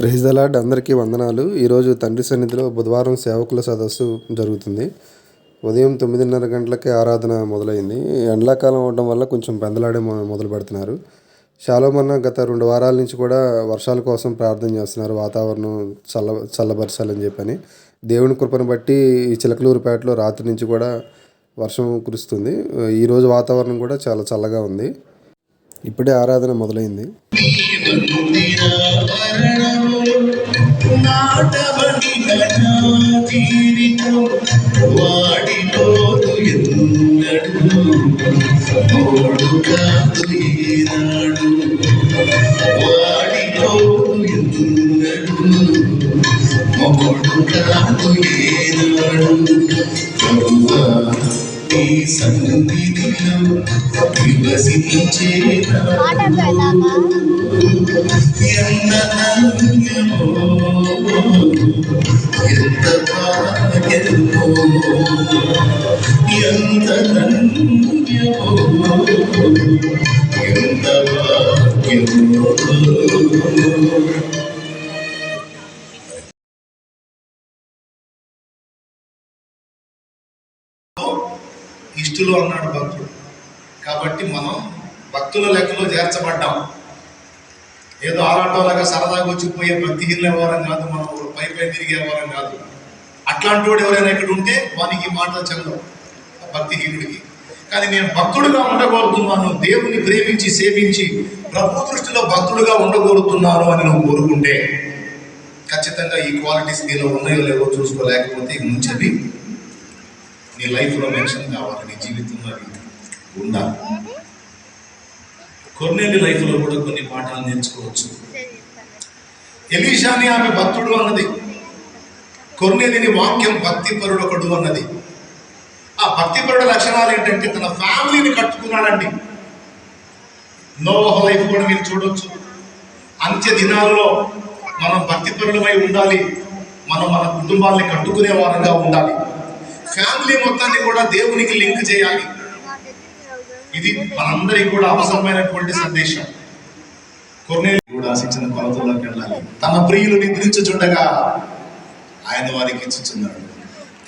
Praise the అందరికీ వందనాలు. ఈరోజు తండ్రి సన్నిధిలో బుధవారం సేవకుల సదస్సు జరుగుతుంది. ఉదయం తొమ్మిదిన్నర గంటలకే ఆరాధన మొదలైంది. ఎండాకాలం అవడం వల్ల కొంచెం పెందలాడే మొ- మొదలు పెడుతున్నారు. శాలోమన్న గత రెండు వారాల నుంచి కూడా వర్షాల కోసం ప్రార్థన చేస్తున్నారు. వాతావరణం చల్ల చల్లబరచాలని చెప్పని. దేవుని కృపను బట్టి ఈ చిలకలూరుపేటలో రాత్రి నుంచి కూడా వర్షం కురుస్తుంది. ఈరోజు వాతావరణం కూడా చాలా చల్లగా ఉంది. ఇప్పుడే ఆరాధన మొదలైంది. നാടവണികളായിരിക്കും വാടിനോടു എന്നോടുകാത്തു ഈ നാടു വാടിനോടു എന്നോടുകാത്തു ഏനാ నీ సన్నిధిలో వివసించేనా పాట పెడదామా ఎంత ధన్యమో, ఎంత భాగ్యమో, ఎంత ధన్యమో, ఎంత భాగ్యమో. భక్తులు అన్నాడు భక్తుడు. కాబట్టి మనం భక్తుల లెక్కలో చేర్చబడ్డాం. ఏదో ఆరాటోలాగా సరదాగా వచ్చిపోయే భక్తిహీనులు ఎవరం కాదు మనం పై పై తిరిగే కాదు. అట్లాంటి వాడు ఎవరైనా ఇక్కడ ఉంటే వానికి మాటలు చల్లవు భక్తిహీనుడికి కానీ నేను భక్తుడుగా ఉండగోరుతున్నాను దేవుని ప్రేమించి సేవించి ప్రభు దృష్టిలో భక్తుడుగా ఉండగోరుతున్నాను అని నువ్వు కోరుకుంటే ఖచ్చితంగా ఈ క్వాలిటీస్ నీలో ఉన్నాయో లేవో చూసుకోలేకపోతే ఇక నుంచి అవి నీ లైఫ్లో మెన్షన్ కావాలి నీ జీవితంలో అది ఉండాలి కొన్నేళ్ళ లైఫ్లో కూడా కొన్ని పాఠాలు నేర్చుకోవచ్చు. ఎలీషాని ఆమె భక్తుడు అన్నది. కొన్నేలిని వాక్యం భక్తిపరుడు ఒకడు అన్నది. ఆ భక్తిపరుడు లక్షణాలు ఏంటంటే తన ఫ్యామిలీని కట్టుకున్నాడండి. నోవహ లైఫ్ కూడా మీరు చూడొచ్చు. అంత్య దినాల్లో మనం భక్తిపరులమై ఉండాలి. మనం మన కుటుంబాన్ని కట్టుకునే వారంగా ఉండాలి. ఫ్యామిలీ మొత్తాన్ని కూడా దేవునికి లింక్ చేయాలి. ఇది మనందరికి కూడా అవసరమైనటువంటి సందేశం. కొన్నేళ్ళు కూడా శిక్షణ కొలతల్లోకి వెళ్ళాలి. తన ప్రియులు నిద్రించుచుండగా ఆయన వారికి ఇచ్చుచున్నాడు.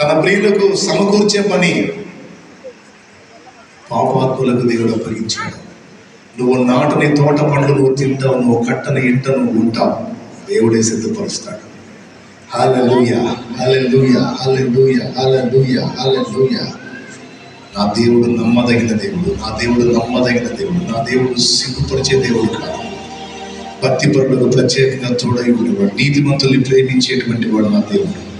తన ప్రియులకు సమకూర్చే పని పాపాత్ములకు దేవుడు అప్పగించాడు. నువ్వు నాటని తోట పండ్లు నువ్వు తింటావు నువ్వు కట్టని ఇంట నువ్వు ఉంటావు దేవుడే సిద్ధపరుస్తాడు. హల్లెలూయా హల్లెలూయా హల్లెలూయా హల్లెలూయా హల్లెలూయా నా దేవుడు నమ్మదగిన దేవుడు నా దేవుడు నమ్మదగిన దేవుడు నా దేవుడు సిగ్గుపరిచే దేవుడు కాదు. భక్తి పరులకు ప్రత్యేకంగా తోడై ఉండేవాడు నీతిమంతుల్ని ప్రేమించేటువంటి వాడు నా దేవుడు.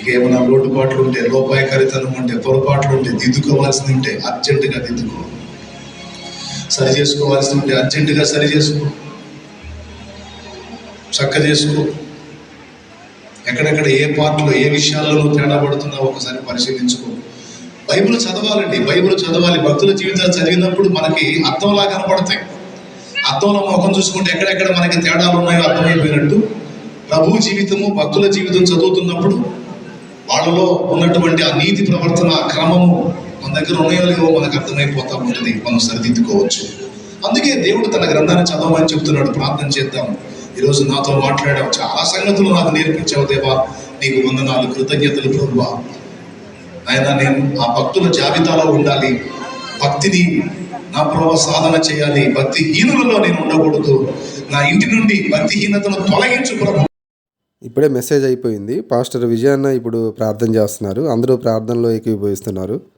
ఇక ఏమైనా లోటుపాట్లు ఉంటే లోపాయకారితనం ఉంటే పొరపాట్లు ఉంటే దిద్దుకోవాల్సింది ఉంటే అర్జెంటుగా దిద్దుకో. సరి చేసుకోవాల్సి ఉంటే అర్జెంటుగా సరి చేసుకో. చక్క చేసుకో. ఎక్కడెక్కడ ఏ పార్ట్లో ఏ విషయాల్లో తేడా పడుతున్నావు ఒకసారి పరిశీలించుకో. బైబిల్ చదవాలండి. బైబిల్ చదవాలి. భక్తుల జీవితాలు చదివినప్పుడు మనకి అర్థంలా కనపడతాయి. అర్థంలో ముఖం చూసుకుంటే ఎక్కడెక్కడ మనకి తేడాలు ఉన్నాయో అర్థమైపోయినట్టు ప్రభు జీవితము భక్తుల జీవితం చదువుతున్నప్పుడు వాళ్ళలో ఉన్నటువంటి ఆ నీతి ప్రవర్తన క్రమము మన దగ్గర ఉన్నాయో లేవో మనకు అర్థమైపోతా ఉంటుంది. మనం సరిదిద్దుకోవచ్చు. అందుకే దేవుడు తన గ్రంథాన్ని చదవమని చెప్తున్నాడు. ప్రార్థన చేద్దాం ఈరోజు నాతో మాట్లాడావు. చాలా సంగతులు నాకు నేర్పించావు దేవా. నీకు వందనాలు కృతజ్ఞతలు ప్రభువా. ఆయన నేను ఆ భక్తుల జాబితాలో ఉండాలి. భక్తిని నా ప్రభావ సాధన చేయాలి. భక్తిహీనులలో నేను ఉండకూడదు. నా ఇంటి నుండి భక్తిహీనతను తొలగించు ప్రభు. ఇప్పుడే మెసేజ్ అయిపోయింది. పాస్టర్ విజయన్న ఇప్పుడు ప్రార్థన చేస్తున్నారు. అందరూ ప్రార్థనలో ఏకీభవిస్తున్నారు.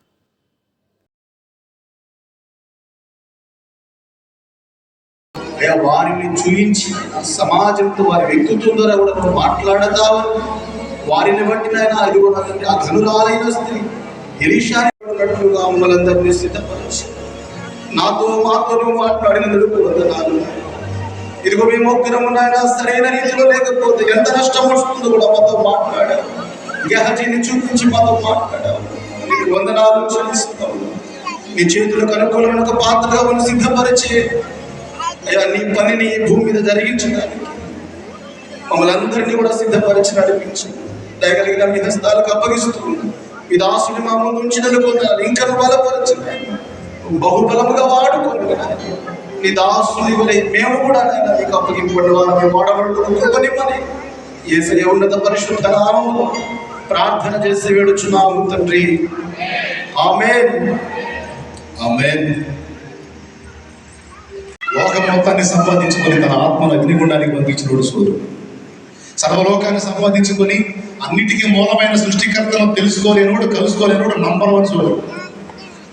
అయ్యా వారిని చూయించి సమాజంతో వారి వ్యక్తిత్వం ద్వారా కూడా నువ్వు మాట్లాడతావు. వారిని బట్టి నాయన అది కూడా ఆ ధనురాలైన స్త్రీ ఎలిషాని ఉన్నట్లుగా మమ్మల్ందరినీ సిద్ధపరచు. నాతో మాతో నువ్వు మాట్లాడినందుకు వందనాలు. ఇదిగో మేము ఒక్కరము నాయన సరైన రీతిలో లేకపోతే ఎంత నష్టం వస్తుందో కూడా మాతో మాట్లాడావు. గహజీని చూపించి మాతో మాట్లాడావు. నీకు వందనాలు చెల్లిస్తున్నావు నీ చేతులకు అనుకూలమైన ఒక పాత్రగా మనం సిద్ధపరిచే అయ్యా నీ పనిని భూమి మీద జరిగించడానికి మమ్మల్ని అందరినీ కూడా సిద్ధపరిచి నడిపించు దయగలిగిన మీ హస్తాలకు అప్పగిస్తున్నాను మీ దాసుని మా ముందు ఉంచినందుకు పొందాలి ఇంకా బలపరచు. బహుబలముగా వాడుకోండి. నీ దాసుని వలె మేము కూడా నేను నీకు అప్పగింపబడిన వారు మేము వాడబడుతూ కృపనిమ్మని ఏసయ ఉన్నత పరిశుద్ధ నామము ప్రార్థన చేసి వేడుచున్నాము తండ్రి. ఆమెన్. ఆమెన్. లోక మొత్తాన్ని సంపాదించుకొని తన ఆత్మను అగ్నిగుండానికి పంపించినోడు సూర్యుడు. సర్వలోకాన్ని సంపాదించుకొని అన్నిటికీ మూలమైన సృష్టికర్తను తెలుసుకోలేనోడు కలుసుకోలేనోడు నంబర్ వన్ సూర్యుడు.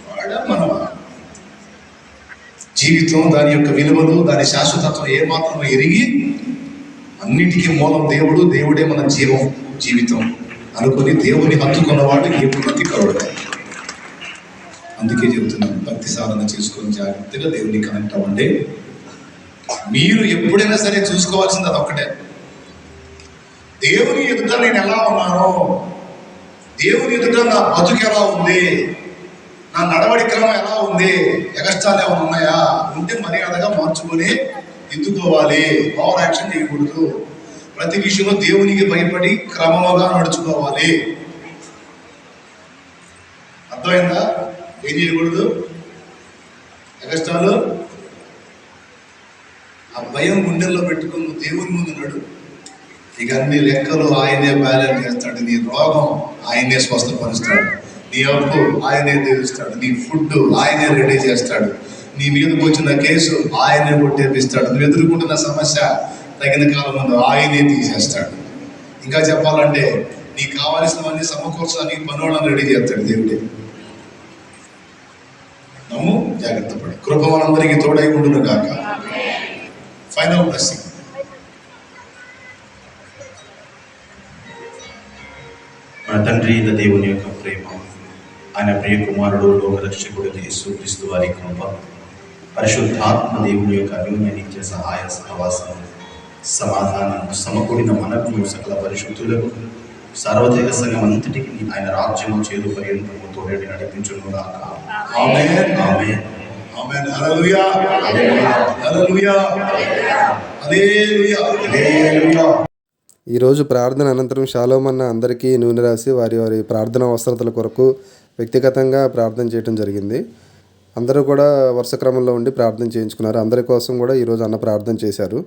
వాడా జీవితం దాని యొక్క విలువలు దాని శాశ్వతత్వం ఏమాత్రం ఎరిగి అన్నిటికీ మూలం దేవుడు దేవుడే మన జీవం జీవితం అనుకొని దేవుని హత్తుకున్నవాడు ఏ ఉన్నతి అందుకే చెబుతున్నాను భక్తి సాధన చేసుకొని జాగ్రత్తగా దేవుని కనెక్ట్ అవ్వండి. మీరు ఎప్పుడైనా సరే చూసుకోవాల్సింది అది ఒక్కటే. దేవుని ఎదుట నేను ఎలా ఉన్నాను దేవుని ఎదుట నా బతుకు ఎలా ఉంది నా నడవడి క్రమం ఎలా ఉంది ఎగస్టాలు ఏమైనా ఉన్నాయా? ఉంటే మర్యాదగా మార్చుకొని ఎత్తుకోవాలి. ఓవర్ యాక్షన్ చేయకూడదు. ప్రతి విషయంలో దేవునికి భయపడి క్రమముగా నడుచుకోవాలి. అర్థమైందా? ఏం చేయకూడదు? ఎగస్టాలు ఆ భయం గుండెల్లో పెట్టుకుని దేవుని ముందు నడు. ఇక అన్ని లెక్కలు ఆయనే బ్యాలెన్స్ చేస్తాడు నీ రోగం ఆయనే స్వస్థపరుస్తాడు. నీ అప్పు ఆయనే తీరుస్తాడు నీ ఫుడ్ ఆయనే రెడీ చేస్తాడు. నీ మీదకి వచ్చిన కేసు ఆయనే కొట్టేపిస్తాడు. నువ్వు ఎదుర్కొంటున్న సమస్య తగిన కాలం ఆయనే తీసేస్తాడు. ఇంకా చెప్పాలంటే నీకు కావాల్సినవన్నీ సమకూర్చడానికి పనులను రెడీ చేస్తాడు దేవుడే. కృప మనందరికీ తోడై ఉండును గాక ఫైనల్ బ్లెస్సింగ్ మన తండ్రి అయిన దేవుని యొక్క ప్రేమ ఆయన ప్రియ కుమారుడు లోక రక్షకుడు యేసుక్రీస్తు వారి కృప పరిశుద్ధాత్మ దేవుని యొక్క అన్యోన్య నిత్య సహాయ సహవాసం సమాధానం సమకూడిన మనకు సకల పరిశుద్ధులకు సార్వత్రిక సంఘం అంతటికి ఆయన రాజ్యము చేరు పర్యంతము తోడేటి నడిపించును గాక ఆమేన్. ఆమేన్. ఆమేన్. హల్లెలూయా. హల్లెలూయా. హల్లెలూయా. హల్లెలూయా. ఈరోజు ప్రార్థన అనంతరం షాలోమన్న అందరికీ నూనె రాసి వారి వారి ప్రార్థన అవసరతల కొరకు వ్యక్తిగతంగా ప్రార్థన చేయడం జరిగింది. అందరూ కూడా వరుస క్రమంలో ఉండి ప్రార్థన చేయించుకున్నారు. అందరి కోసం కూడా ఈరోజు అన్న ప్రార్థన చేశారు.